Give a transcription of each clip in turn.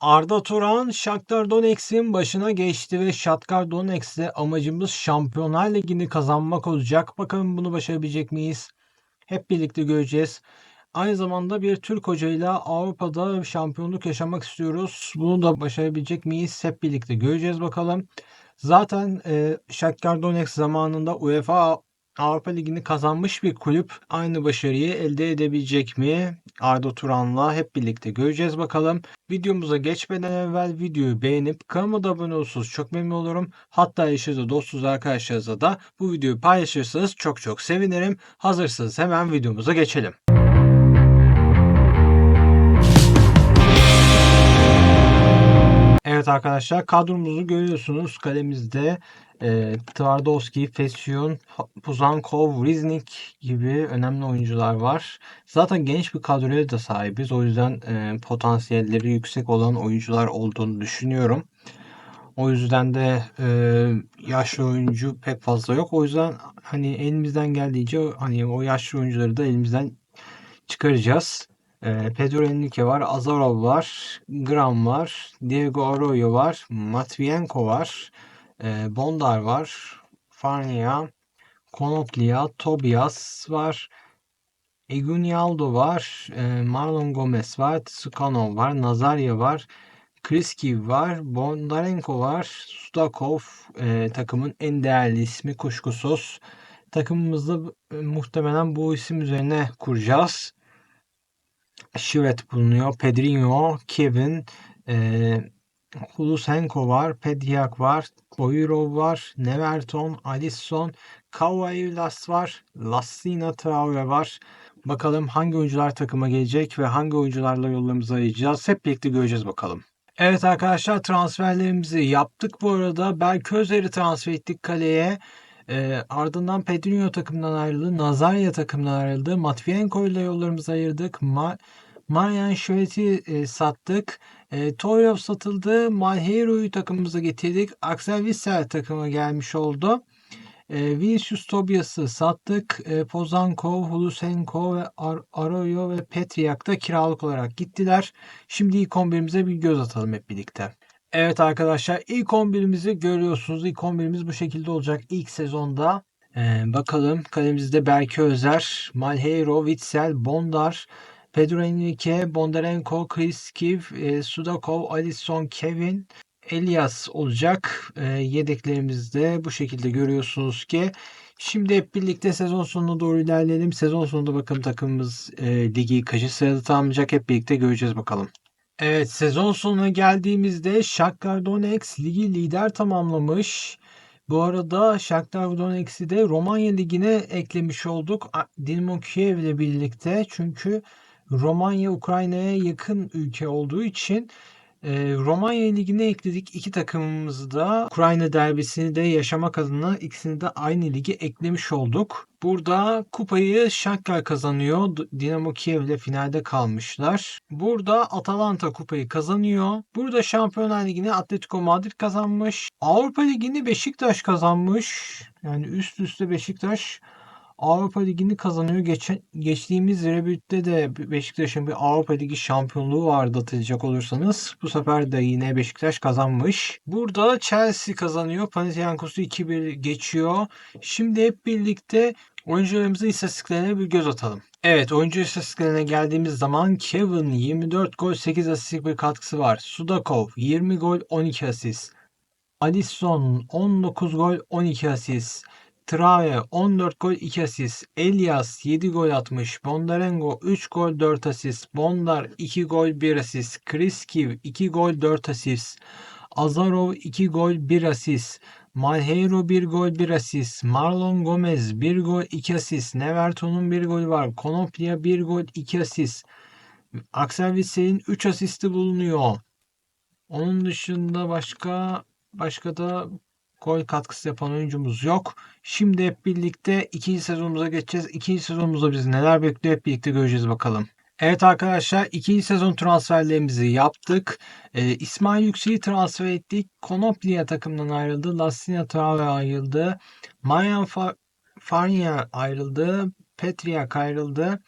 Arda Turan Shakhtar Donetsk'in başına geçti ve Shakhtar Donetsk'te amacımız Şampiyonlar Ligi'ni kazanmak olacak. Bakalım bunu başarabilecek miyiz? Hep birlikte göreceğiz. Aynı zamanda bir Türk hocayla Avrupa'da şampiyonluk yaşamak istiyoruz. Bunu da başarabilecek miyiz? Hep birlikte göreceğiz bakalım. Zaten e, Shakhtar Donetsk zamanında UEFA Avrupa Ligi'ni kazanmış bir kulüp aynı başarıyı elde edebilecek mi? Arda Turan'la hep birlikte göreceğiz bakalım. Videomuza geçmeden evvel videoyu beğenip kanalıma abone olursanız çok memnun olurum. Hatta eşinizle dostunuz arkadaşlarınızla da bu videoyu paylaşırsanız çok çok sevinirim. Hazırsanız hemen videomuza geçelim. Evet arkadaşlar kadromuzu görüyorsunuz. Kalemizde e, Twardowski, Fesyun, Puzankov, Riznik gibi önemli oyuncular var. Zaten genç bir kadroya da sahibiz. O yüzden e, potansiyelleri yüksek olan oyuncular olduğunu düşünüyorum. O yüzden de e, yaşlı oyuncu pek fazla yok. O yüzden hani elimizden geldiğince hani o yaşlı oyuncuları da elimizden çıkaracağız. E, Pedro Henrique var, Azarov var, Gram var, Diego Arroyo var, Matvienko var, e, Bondar var, Farnia, Konoplia, Tobias var, Egunyaldo var, e, Marlon Gomez var, Tsukanov var, Nazarya var, Kriski var, Bondarenko var, Sudakov e, takımın en değerli ismi kuşkusuz. Takımımızda e, muhtemelen bu isim üzerine kuracağız. Şivet bulunuyor. Pedrinho, Kevin, e, Hulusenko var, Pediak var, Koyrov var, Neverton, Alisson, Kavailas var, Lassina Traore var. Bakalım hangi oyuncular takıma gelecek ve hangi oyuncularla yollarımızı ayıracağız. Hep birlikte göreceğiz bakalım. Evet arkadaşlar transferlerimizi yaptık bu arada. Berk Özer'i transfer ettik kaleye. E, ardından Pedrinho takımdan ayrıldı. Nazarya takımdan ayrıldı. Matvienko ile yollarımızı ayırdık. Ma Marian Şövet'i e, sattık. E, Toyov satıldı. Malheiro'yu takımımıza getirdik. Axel Witsel takıma gelmiş oldu. E, Vinicius Tobias'ı sattık. E, Pozankov, Hulusenko ve Ar Arroyo ve Petriak da kiralık olarak gittiler. Şimdi ilk 11'imize bir göz atalım hep birlikte. Evet arkadaşlar ilk 11'imizi görüyorsunuz. İlk 11'imiz bu şekilde olacak ilk sezonda. Ee, bakalım kalemizde Berke Özer, Malheiro, Witsel, Bondar, Pedro Henrique, Bondarenko, Chris Kiv, e, Sudakov, Alisson, Kevin, Elias olacak. E, yedeklerimizde bu şekilde görüyorsunuz ki. Şimdi hep birlikte sezon sonuna doğru ilerleyelim. Sezon sonunda bakalım takımımız e, ligi kaçı sırada tamamlayacak hep birlikte göreceğiz bakalım. Evet sezon sonuna geldiğimizde Shakhtar Donetsk ligi lider tamamlamış. Bu arada Shakhtar Donetsk'i de Romanya Ligi'ne eklemiş olduk. Dinamo Kiev ile birlikte. Çünkü Romanya Ukrayna'ya yakın ülke olduğu için e, Romanya Ligi'ne ekledik iki takımımızı da Ukrayna derbisini de yaşamak adına ikisini de aynı lige eklemiş olduk. Burada kupayı Shakhtar kazanıyor. Dinamo Kiev ile finalde kalmışlar. Burada Atalanta kupayı kazanıyor. Burada Şampiyonlar Ligi'ni Atletico Madrid kazanmış. Avrupa Ligi'ni Beşiktaş kazanmış. Yani üst üste Beşiktaş Avrupa Ligi'ni kazanıyor. Geçen, geçtiğimiz Rebüt'te de Beşiktaş'ın bir Avrupa Ligi şampiyonluğu vardı hatırlayacak olursanız. Bu sefer de yine Beşiktaş kazanmış. Burada Chelsea kazanıyor. Panathinaikos'u 2-1 geçiyor. Şimdi hep birlikte oyuncularımızın istatistiklerine bir göz atalım. Evet oyuncu istatistiklerine geldiğimiz zaman Kevin 24 gol 8 asistlik bir katkısı var. Sudakov 20 gol 12 asist. Alisson 19 gol 12 asist. Traore 14 gol 2 asist. Elias 7 gol atmış. Bondarengo 3 gol 4 asist. Bondar 2 gol 1 asist. Kriskiv 2 gol 4 asist. Azarov 2 gol 1 asist. Malheiro 1 gol 1 asist. Marlon Gomez 1 gol 2 asist. Neverton'un 1 golü var. Konoplia 1 gol 2 asist. Axel Witsel'in 3 asisti bulunuyor. Onun dışında başka başka da gol katkısı yapan oyuncumuz yok. Şimdi hep birlikte ikinci sezonumuza geçeceğiz. İkinci sezonumuzda bizi neler bekliyor hep birlikte göreceğiz bakalım. Evet arkadaşlar ikinci sezon transferlerimizi yaptık. Ee, İsmail Yüksel'i transfer ettik. Konoplia takımdan ayrıldı. Lassina Traore ayrıldı. Mayan Fa Farnia ayrıldı. Petriak ayrıldı.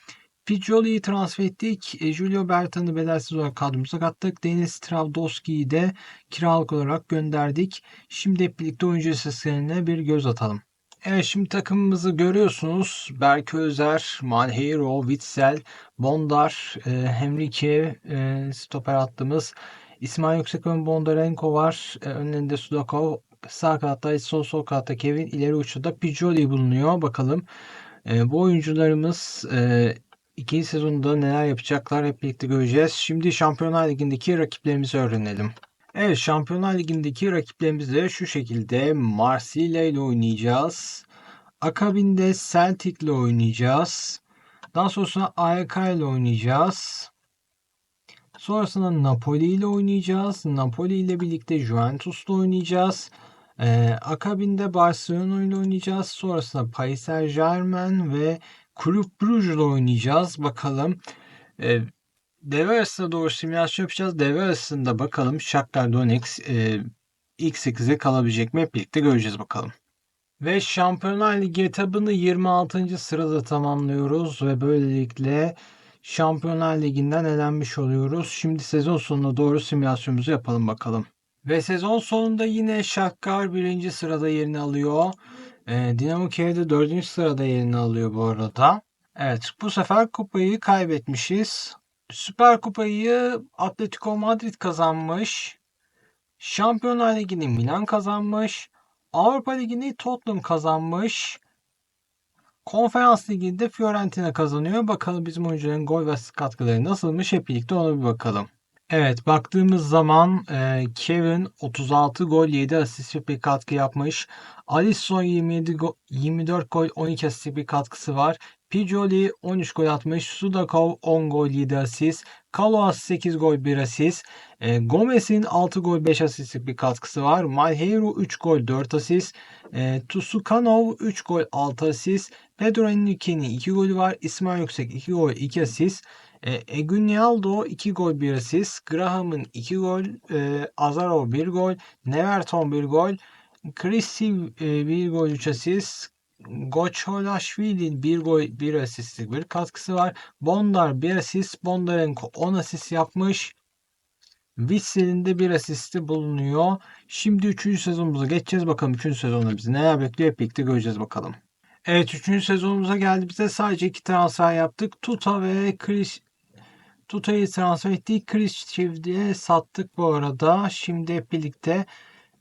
Piccioli'yi transfer ettik. E, Julio Bertan'ı bedelsiz olarak kadromuza kattık. Deniz Trabdowski'yi de kiralık olarak gönderdik. Şimdi hep birlikte oyuncu listesine bir göz atalım. Evet şimdi takımımızı görüyorsunuz. Berk Özer, Malheiro, Witsel, Bondar, e, Henrique, e, stoper attığımız İsmail Yüksekön Bondarenko var. E, önlerinde Sudakov, sağ kanatta sol sol kanatta Kevin, ileri uçta Piccioli bulunuyor. Bakalım e, bu oyuncularımız e, ikinci sezonda neler yapacaklar hep birlikte göreceğiz. Şimdi Şampiyonlar Ligi'ndeki rakiplerimizi öğrenelim. Evet Şampiyonlar Ligi'ndeki rakiplerimiz de şu şekilde Marsilya ile oynayacağız. Akabinde Celtic ile oynayacağız. Daha sonrasında AEK ile oynayacağız. Sonrasında Napoli ile oynayacağız. Napoli ile birlikte Juventus ile oynayacağız. Ee, akabinde Barcelona ile oynayacağız. Sonrasında Paris Saint Germain ve Kulüp Brugge ile oynayacağız. Bakalım. Ee, devre arasında doğru simülasyon yapacağız. Devre arasında bakalım Shakhtar Donetsk e, ilk 8'e kalabilecek mi? Hep birlikte göreceğiz bakalım. Ve Şampiyonlar Ligi etabını 26. sırada tamamlıyoruz ve böylelikle Şampiyonlar Ligi'nden elenmiş oluyoruz. Şimdi sezon sonuna doğru simülasyonumuzu yapalım bakalım. Ve sezon sonunda yine Shakhtar 1. sırada yerini alıyor. Ee, Dinamo Kiev'de 4. sırada yerini alıyor bu arada. Evet bu sefer kupayı kaybetmişiz. Süper Kupayı Atletico Madrid kazanmış. Şampiyonlar Ligi'ni Milan kazanmış. Avrupa Ligi'ni Tottenham kazanmış. Konferans Ligi'nde Fiorentina kazanıyor. Bakalım bizim oyuncuların gol ve katkıları nasılmış hep birlikte ona bir bakalım. Evet baktığımız zaman e, Kevin 36 gol 7 asist bir katkı yapmış. Alisson 27 go 24 gol 12 asist bir katkısı var. Pijoli 13 gol atmış. Sudakov 10 gol 7 asist. Kaluas 8 gol 1 asist. E, Gomez'in 6 gol 5 asistlik bir katkısı var. Malheiro 3 gol 4 asist. E, Tusukanov 3 gol 6 asist. Pedro Henrique'nin 2 golü var. İsmail Yüksek 2 gol 2 asist. E, Egunyaldo 2 gol 1 asist. Graham'ın 2 gol. E, Azarov 1 gol. Neverton 1 gol. Chrissy e, 1 gol 3 asist. Goçholashvili 1 gol 1 asistlik bir katkısı var. Bondar 1 asist. Bondarenko 10 asist yapmış. Witsel'in de bir asisti bulunuyor. Şimdi 3. sezonumuza geçeceğiz. Bakalım 3. sezonda bizi neler bekliyor hep birlikte göreceğiz bakalım. Evet 3. sezonumuza geldi. Bize sadece iki transfer yaptık. Tuta ve Chris Tuta'yı transfer ettik. Chris Chivdi'ye sattık bu arada. Şimdi hep birlikte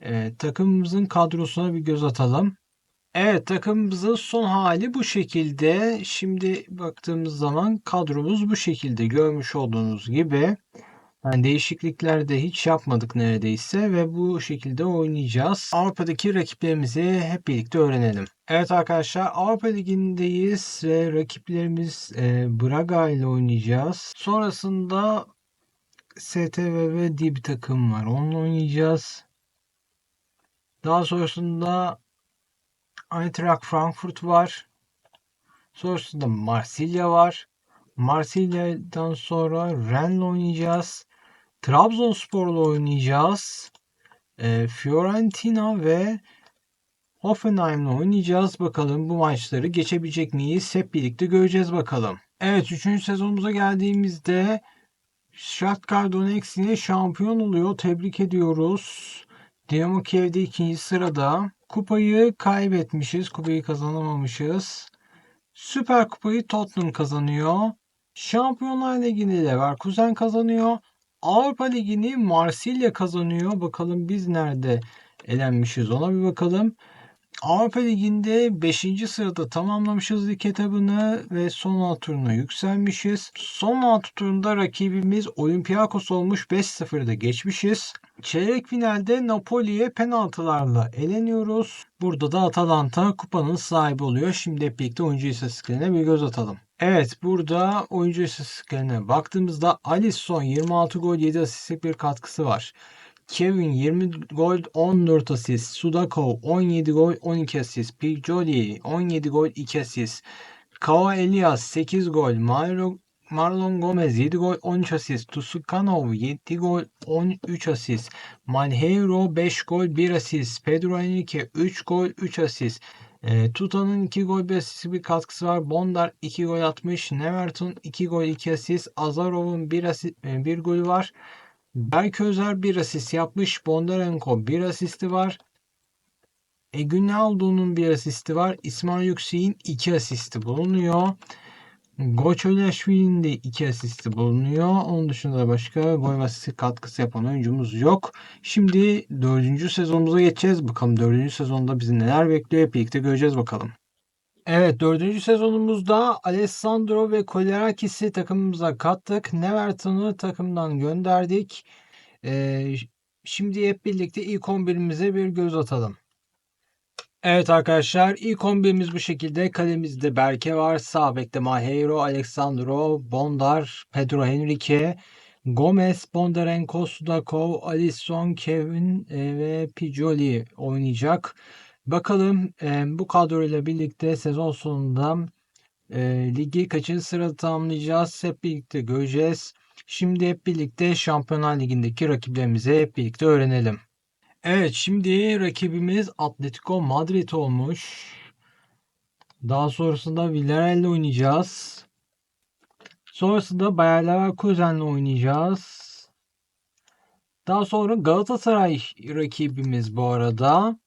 e, takımımızın kadrosuna bir göz atalım. Evet takımımızın son hali bu şekilde. Şimdi baktığımız zaman kadromuz bu şekilde görmüş olduğunuz gibi. Yani değişiklikler de hiç yapmadık neredeyse ve bu şekilde oynayacağız. Avrupa'daki rakiplerimizi hep birlikte öğrenelim. Evet arkadaşlar Avrupa Ligi'ndeyiz ve rakiplerimiz e, Braga ile oynayacağız. Sonrasında STVV diye bir takım var. Onunla oynayacağız. Daha sonrasında Eintracht Frankfurt var. Sonrasında Marsilya var. Marsilya'dan sonra Rennes'le oynayacağız. Trabzonspor'la oynayacağız. E, Fiorentina ve Hoffenheim'la oynayacağız. Bakalım bu maçları geçebilecek miyiz? Hep birlikte göreceğiz bakalım. Evet 3. sezonumuza geldiğimizde Shakhtar Donetsk şampiyon oluyor. Tebrik ediyoruz. Dinamo Kiev'de ikinci sırada. Kupayı kaybetmişiz. Kupayı kazanamamışız. Süper Kupayı Tottenham kazanıyor. Şampiyonlar Ligi'ni Leverkusen kazanıyor. Avrupa Ligi'ni Marsilya kazanıyor. Bakalım biz nerede elenmişiz ona bir bakalım. Avrupa Ligi'nde 5. sırada tamamlamışız lig etabını ve son 6 turuna yükselmişiz. Son 6 turunda rakibimiz Olympiakos olmuş 5-0'da geçmişiz. Çeyrek finalde Napoli'ye penaltılarla eleniyoruz. Burada da Atalanta kupanın sahibi oluyor. Şimdi hep birlikte oyuncu istatistiklerine bir göz atalım. Evet burada oyuncu istatistiklerine baktığımızda Alisson 26 gol 7 asistlik bir katkısı var. Kevin 20 gol 14 asist. Sudakov 17 gol 12 asist. Pijoli 17 gol 2 asist. Kao Elias 8 gol. Marlon, Marlon Gomez 7 gol 13 asist. Tusukanov 7 gol 13 asist. Malheiro 5 gol 1 asist. Pedro Henrique 3 gol 3 asist. E, Tuta'nın 2 gol bir asist bir katkısı var. Bondar 2 gol atmış. Neverton 2 gol 2 asist. Azarov'un 1 asist, 1 golü var. Berk Özer 1 asist yapmış. Bondarenko 1 asisti var. Egunaldo'nun bir asisti var. İsmail Yüksek'in 2 asisti bulunuyor. Goçolaşvili'nin de 2 asisti bulunuyor. Onun dışında da başka gol ve asist katkısı yapan oyuncumuz yok. Şimdi 4. sezonumuza geçeceğiz. Bakalım 4. sezonda bizi neler bekliyor hep birlikte göreceğiz bakalım. Evet 4. sezonumuzda Alessandro ve Kolerakis'i takımımıza kattık. Neverton'u takımdan gönderdik. Ee, şimdi hep birlikte ilk 11'imize bir göz atalım. Evet arkadaşlar ilk 11'imiz bu şekilde. Kalemizde Berke var. Sağ bekte Mahero, Alexandro, Bondar, Pedro Henrique, Gomez, Bondarenko, Sudakov, Alisson, Kevin e, ve Pijoli oynayacak. Bakalım e, bu kadroyla birlikte sezon sonunda e, ligi kaçıncı sırada tamamlayacağız hep birlikte göreceğiz. Şimdi hep birlikte Şampiyonlar Ligi'ndeki rakiplerimizi hep birlikte öğrenelim. Evet şimdi rakibimiz Atletico Madrid olmuş. Daha sonrasında Villarreal'le oynayacağız. Sonrasında Bayer Leverkusen'le oynayacağız. Daha sonra Galatasaray rakibimiz bu arada.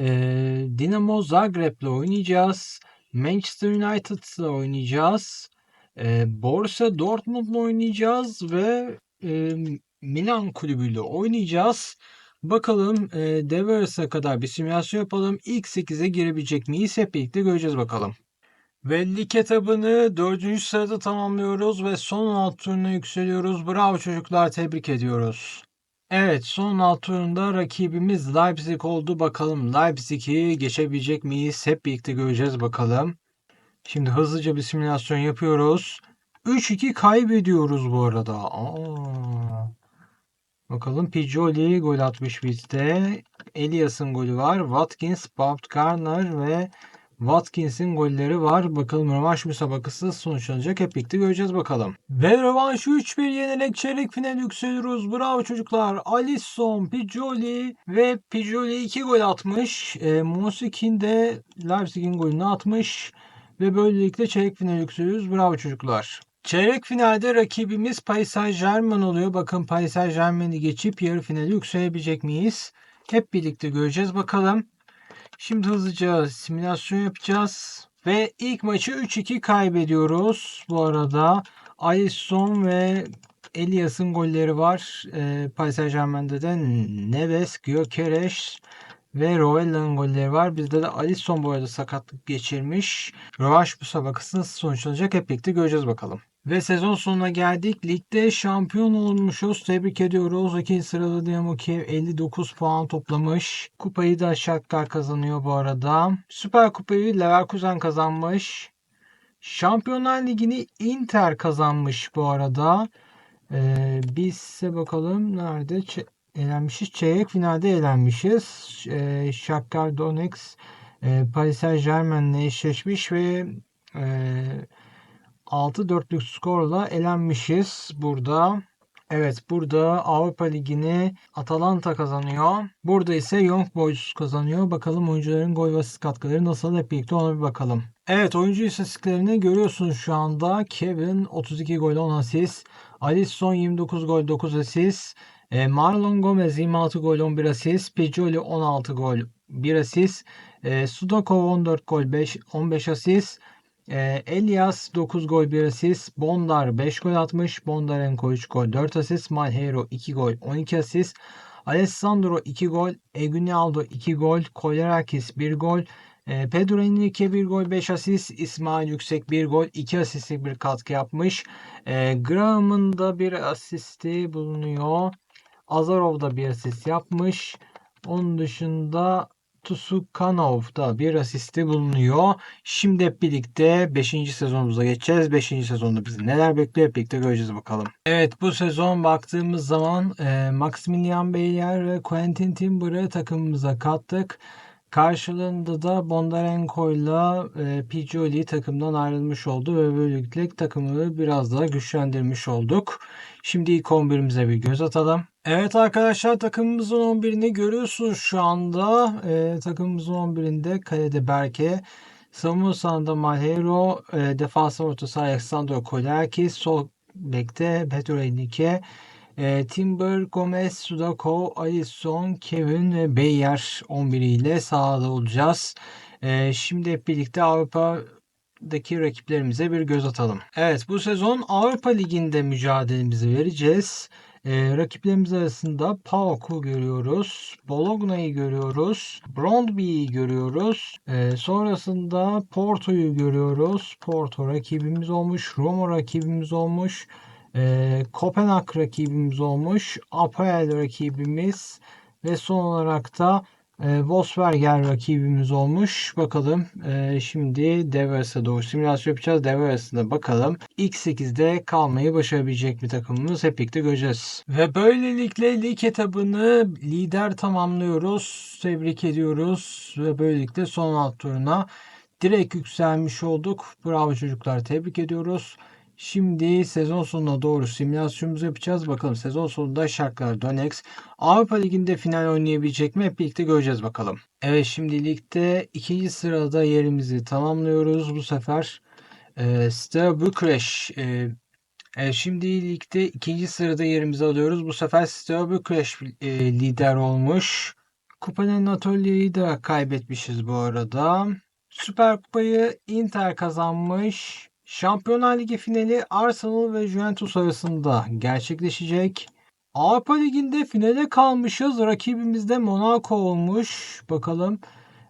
Ee, Dinamo Zagreb'le oynayacağız. Manchester United'la oynayacağız. Ee, Borussia Dortmund'la oynayacağız ve e, Milan kulübüyle oynayacağız. Bakalım e, devre arasına kadar bir simülasyon yapalım. İlk 8'e girebilecek miyiz? Hep birlikte göreceğiz bakalım. Ve lig etabını 4. sırada tamamlıyoruz ve son 16 turuna yükseliyoruz. Bravo çocuklar tebrik ediyoruz. Evet son 16 turunda rakibimiz Leipzig oldu. Bakalım Leipzig'i geçebilecek miyiz? Hep birlikte göreceğiz bakalım. Şimdi hızlıca bir simülasyon yapıyoruz. 3-2 kaybediyoruz bu arada. Aa. Bakalım Pijoli gol atmış bizde. Elias'ın golü var. Watkins, Baumgartner ve Watkins'in golleri var. Bakalım rövanş müsabakası sonuçlanacak. Hep birlikte göreceğiz bakalım. Ve rövanşı 3-1 yenerek çeyrek final yükseliyoruz. Bravo çocuklar. Alisson, Pijoli ve Pijoli 2 gol atmış. E, Musikin de Leipzig'in golünü atmış. Ve böylelikle çeyrek final yükseliyoruz. Bravo çocuklar. Çeyrek finalde rakibimiz Paris Saint Germain oluyor. Bakın Paris Saint Germain'i geçip yarı finale yükselebilecek miyiz? Hep birlikte göreceğiz bakalım. Şimdi hızlıca simülasyon yapacağız. Ve ilk maçı 3-2 kaybediyoruz. Bu arada Alisson ve Elias'ın golleri var. E, Paris Saint Germain'de de Neves, Gyökeres ve Rovella'nın golleri var. Bizde de Alisson bu arada sakatlık geçirmiş. Rövanş müsabakası nasıl sonuçlanacak hep birlikte göreceğiz bakalım. Ve sezon sonuna geldik. Ligde şampiyon olmuşuz. Tebrik ediyoruz. İkinci sırada Dinamo Kiev 59 puan toplamış. Kupayı da Shakhtar kazanıyor bu arada. Süper Kupayı Leverkusen kazanmış. Şampiyonlar Ligi'ni Inter kazanmış bu arada. Ee, biz ise bakalım nerede Ç- elenmişiz. Çeyrek finalde elenmişiz. Ee, Shakhtar Donetsk e, Paris Saint Germain'le eşleşmiş ve e, 6-4'lük skorla elenmişiz burada. Evet burada Avrupa Ligi'ni Atalanta kazanıyor. Burada ise Young Boys kazanıyor. Bakalım oyuncuların gol ve asist katkıları nasıl hep birlikte ona bir bakalım. Evet oyuncu istatistiklerini görüyorsunuz şu anda. Kevin 32 gol 10 asist. Alisson 29 gol 9 asist. E, Marlon Gomez 26 gol 11 asist. Pijoli 16 gol 1 asist. E, Sudakov 14 gol 5 15 asist. E, Elias 9 gol 1 asist. Bondar 5 gol atmış. Bondarenko 3 gol 4 asist. Malheiro 2 gol 12 asist. Alessandro 2 gol. Egunaldo 2 gol. Kolerakis 1 gol. E, Pedro Henrique 1 gol 5 asist. İsmail Yüksek 1 gol 2 asistlik bir katkı yapmış. E, Graham'ın da bir asisti bulunuyor. Azarov da bir asist yapmış. Onun dışında Tusukanov da bir asisti bulunuyor. Şimdi hep birlikte 5. sezonumuza geçeceğiz. 5. sezonda bizi neler bekliyor hep birlikte göreceğiz bakalım. Evet bu sezon baktığımız zaman e, Maximilian Beyer ve Quentin Timber'ı takımımıza kattık. Karşılığında da Bondarenko ile Pijoli takımdan ayrılmış oldu ve böylelikle takımı biraz daha güçlendirmiş olduk. Şimdi ilk 11'imize bir göz atalım. Evet arkadaşlar takımımızın 11'ini görüyorsunuz şu anda. Ee, takımımızın 11'inde kalede Berke, savunma sahanda Malheiro, e, defans ortası Alexandro Kolarkis, sol bekte Petro Enrique, e, Timber, Gomez, Sudakov, Alisson, Kevin ve Beyer 11 ile sahada olacağız. E, şimdi hep birlikte Avrupa'daki rakiplerimize bir göz atalım. Evet bu sezon Avrupa Ligi'nde mücadelemizi vereceğiz. E, rakiplerimiz arasında PAOK'u görüyoruz. Bologna'yı görüyoruz. Brondby'yi görüyoruz. E, sonrasında Porto'yu görüyoruz. Porto rakibimiz olmuş. Roma rakibimiz olmuş. E, Kopenhag rakibimiz olmuş. Apoel rakibimiz ve son olarak da e, Volkswagen rakibimiz olmuş. Bakalım e, şimdi devre arasına doğru simülasyon yapacağız. Devre arasında bakalım. İlk 8'de kalmayı başarabilecek bir takımımız hep birlikte göreceğiz. Ve böylelikle lig etabını lider tamamlıyoruz. Tebrik ediyoruz. Ve böylelikle son alt turuna direkt yükselmiş olduk. Bravo çocuklar tebrik ediyoruz. Şimdi sezon sonuna doğru simülasyonumuzu yapacağız. Bakalım sezon sonunda Shakhtar Donetsk Avrupa Ligi'nde final oynayabilecek mi? Hep birlikte göreceğiz bakalım. Evet şimdi ligde ikinci sırada yerimizi tamamlıyoruz bu sefer. E, Steaua Bükreş e, e, şimdi ligde ikinci sırada yerimizi alıyoruz. Bu sefer Steaua Bükreş e, lider olmuş. Kupanın Anatolia'yı da kaybetmişiz bu arada. Süper Kupayı Inter kazanmış. Şampiyonlar Ligi finali Arsenal ve Juventus arasında gerçekleşecek. Avrupa Ligi'nde finale kalmışız. Rakibimiz de Monaco olmuş. Bakalım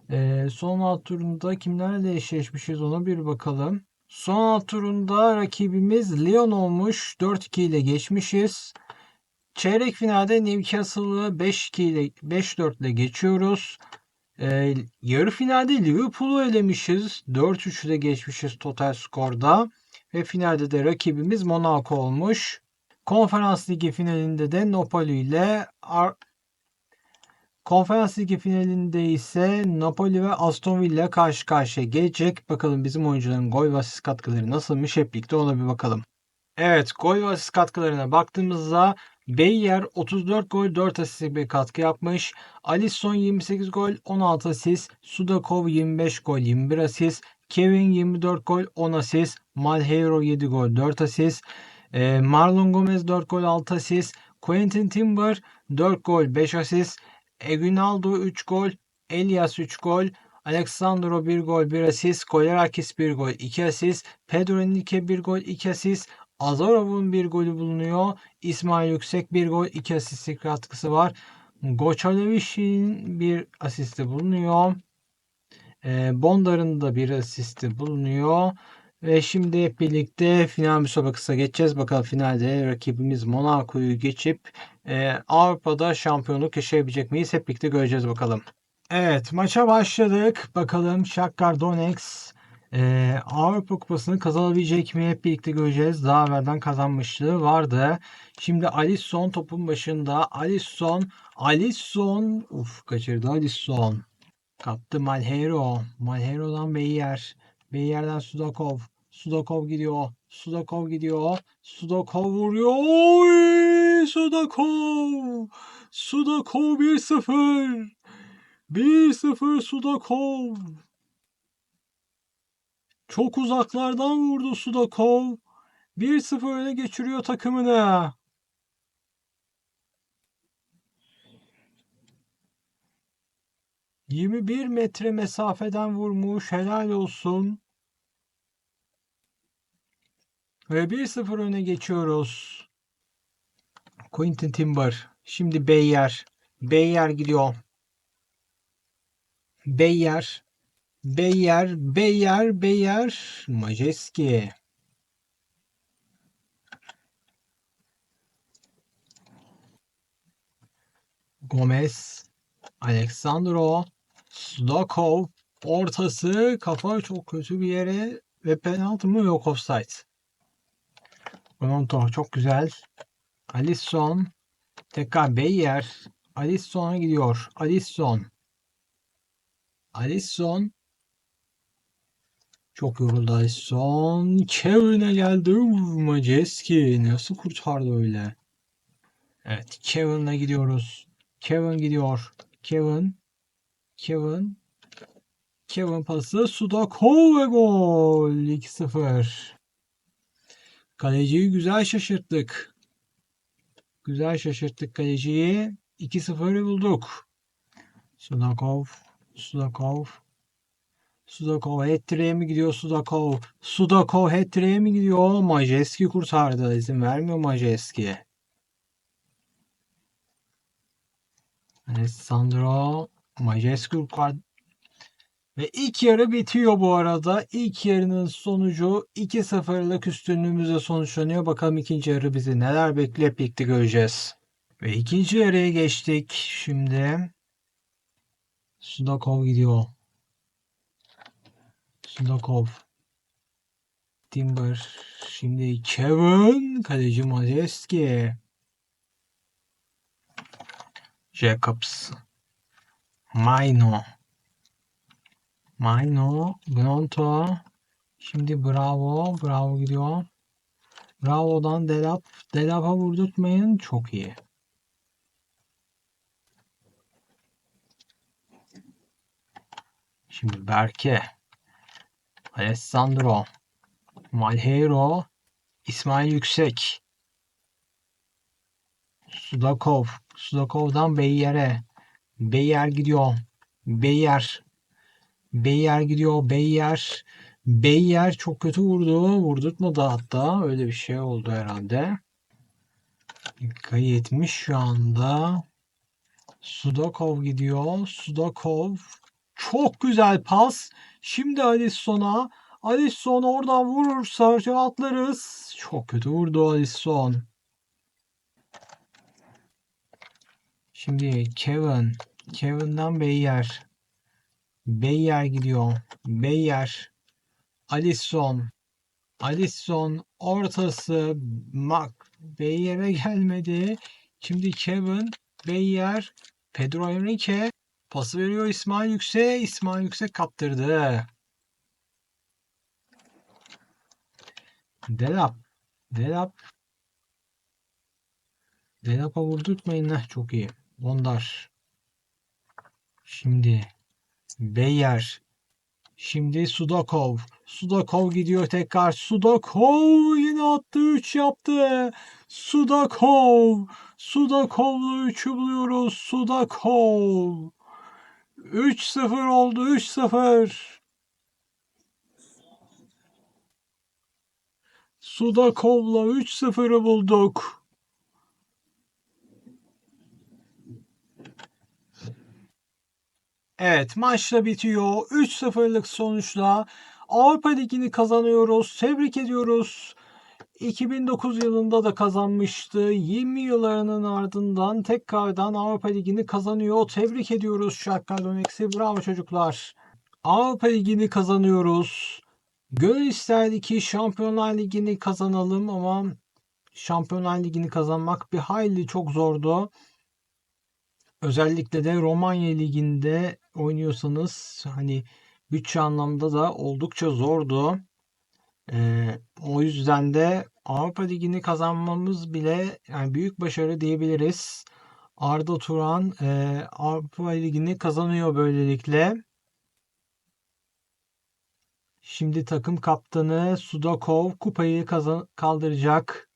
e, son alt turunda kimlerle eşleşmişiz ona bir bakalım. Son alt turunda rakibimiz Lyon olmuş. 4-2 ile geçmişiz. Çeyrek finalde Newcastle'ı 5-2 ile 5-4 ile geçiyoruz. Ee, yarı finalde Liverpool'u elemişiz. 4-3 ile geçmişiz total skorda. Ve finalde de rakibimiz Monaco olmuş. Konferans Ligi finalinde de Napoli ile Ar Konferans Ligi finalinde ise Napoli ve Aston Villa karşı karşıya gelecek. Bakalım bizim oyuncuların gol ve asist katkıları nasılmış hep birlikte ona bir bakalım. Evet gol ve asist katkılarına baktığımızda Beyer 34 gol 4 asist bir katkı yapmış. Alisson 28 gol 16 asist. Sudakov 25 gol 21 asist. Kevin 24 gol 10 asist. Malheiro 7 gol 4 asist. E, Marlon Gomez 4 gol 6 asist. Quentin Timber 4 gol 5 asist. Egunaldo 3 gol. Elias 3 gol. Alexandro 1 gol 1 asist. Kolerakis 1 gol 2 asist. Pedro Enrique 1 gol 2 asist. Azarov'un bir golü bulunuyor. İsmail Yüksek bir gol, iki asistlik katkısı var. Goçaleviş'in bir asisti bulunuyor. E, Bondar'ın da bir asisti bulunuyor. Ve şimdi hep birlikte final müsabakasına geçeceğiz. Bakalım finalde rakibimiz Monaco'yu geçip e, Avrupa'da şampiyonluk yaşayabilecek miyiz? Hep birlikte göreceğiz bakalım. Evet maça başladık. Bakalım Shakhtar Donetsk ee, Avrupa Kupası'nı kazanabilecek mi hep birlikte göreceğiz. Daha evvelden kazanmışlığı vardı. Şimdi Alisson topun başında. Alisson, Alisson, uf kaçırdı Alisson. Kaptı Malheiro. Malheiro'dan Beyer. Beyer'den Sudakov. Sudakov gidiyor. Sudakov gidiyor. Sudakov vuruyor. Oy! Sudakov. Sudakov 1-0. 1-0 Sudakov. Çok uzaklardan vurdu Sudakov. 1-0 öne geçiriyor takımını. ...21 metre mesafeden vurmuş. Helal olsun. Ve 1-0 öne geçiyoruz. Quentin Timber. Şimdi Beyer. Beyer gidiyor. Beyer. Beyer, Beyer, Beyer, Majeski. Gomez, Alexandro, Sudakov, ortası kafa çok kötü bir yere ve penaltı mı yok offside. Ronaldo çok güzel. Alisson, tekrar Beyer, Alisson'a gidiyor. Alisson. Alisson çok yoruldu Son Kevin'e geldi. Majeski nasıl kurtardı öyle? Evet, Kevin'la gidiyoruz. Kevin gidiyor. Kevin. Kevin. Kevin pası. Sudakov ve gol. 2-0. Kaleciyi güzel şaşırttık. Güzel şaşırttık kaleciyi. 2-0'ı bulduk. Sudakov. Sudakov. Sudakov hat mi gidiyor Sudakov? Sudakov hat mi gidiyor? Majeski kurtardı. İzin vermiyor Majeski. Alessandro Majeski kurtardı. Ve ilk yarı bitiyor bu arada. İlk yarının sonucu 2-0'lık üstünlüğümüzle sonuçlanıyor. Bakalım ikinci yarı bizi neler bekliyor hep birlikte göreceğiz. Ve ikinci yarıya geçtik. Şimdi Sudakov gidiyor. Sudakov. Timber. Şimdi Kevin. Kaleci Majeski. Jacobs. Maino. Maino. Gnonto. Şimdi Bravo. Bravo gidiyor. Bravo'dan Delap. Delap'a vurdurtmayın. Çok iyi. Şimdi Berke. Alessandro. Malheiro. İsmail Yüksek. Sudakov. Sudakov'dan Beyyer'e. Beyyer gidiyor. Beyyer. Beyyer gidiyor. Beyyer. Beyyer çok kötü vurdu. Vurdurtmadı hatta. Öyle bir şey oldu herhalde. Kayıtmış şu anda. Sudakov gidiyor. Sudakov. Çok güzel pas. Şimdi Alisson'a. Alisson oradan vurursa atlarız. Çok kötü vurdu Alisson. Şimdi Kevin. Kevin'den Beyer. Beyer gidiyor. Beyer. Alisson. Alisson ortası. Mak. Beyer'e gelmedi. Şimdi Kevin. Beyer. Pedro Enrique. Pası veriyor İsmail Yüksek. İsmail Yüksek kaptırdı. Delap. Delap. Delap'a vurdurtmayın. Heh, çok iyi. Bondar. Şimdi Beyer. Şimdi Sudakov. Sudakov gidiyor tekrar. Sudakov yine attı. 3 yaptı. Sudakov. Sudakov'la 3'ü buluyoruz. Sudakov. 3-0 oldu. 3-0. Sudakov'la 3-0'ı bulduk. Evet maçla bitiyor. 3-0'lık sonuçla Avrupa Ligi'ni kazanıyoruz. Tebrik ediyoruz. 2009 yılında da kazanmıştı. 20 yıllarının ardından tekrardan Avrupa Ligi'ni kazanıyor. Tebrik ediyoruz Shakhtar Donetsk'i. Bravo çocuklar. Avrupa Ligi'ni kazanıyoruz. Gönül isterdi ki Şampiyonlar Ligi'ni kazanalım ama Şampiyonlar Ligi'ni kazanmak bir hayli çok zordu. Özellikle de Romanya Ligi'nde oynuyorsanız hani bütçe anlamda da oldukça zordu. Ee, o yüzden de Avrupa Ligi'ni kazanmamız bile yani büyük başarı diyebiliriz. Arda Turan e, Avrupa Ligi'ni kazanıyor böylelikle. Şimdi takım kaptanı Sudakov kupayı kazan kaldıracak.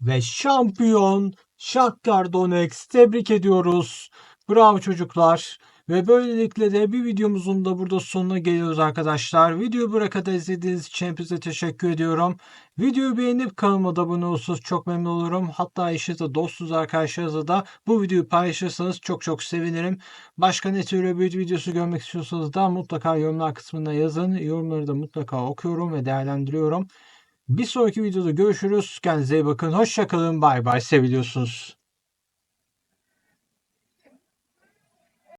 Ve şampiyon Shakhtar Donetsk tebrik ediyoruz. Bravo çocuklar. Ve böylelikle de bir videomuzun da burada sonuna geliyoruz arkadaşlar. Videoyu buraya kadar izlediğiniz için hepinize teşekkür ediyorum. Videoyu beğenip kanalıma da abone olursanız çok memnun olurum. Hatta eşinizle dostunuz arkadaşlarınızla da bu videoyu paylaşırsanız çok çok sevinirim. Başka ne tür bir videosu görmek istiyorsanız da mutlaka yorumlar kısmında yazın. Yorumları da mutlaka okuyorum ve değerlendiriyorum. Bir sonraki videoda görüşürüz. Kendinize iyi bakın. Hoşçakalın. Bay bay. Seviliyorsunuz.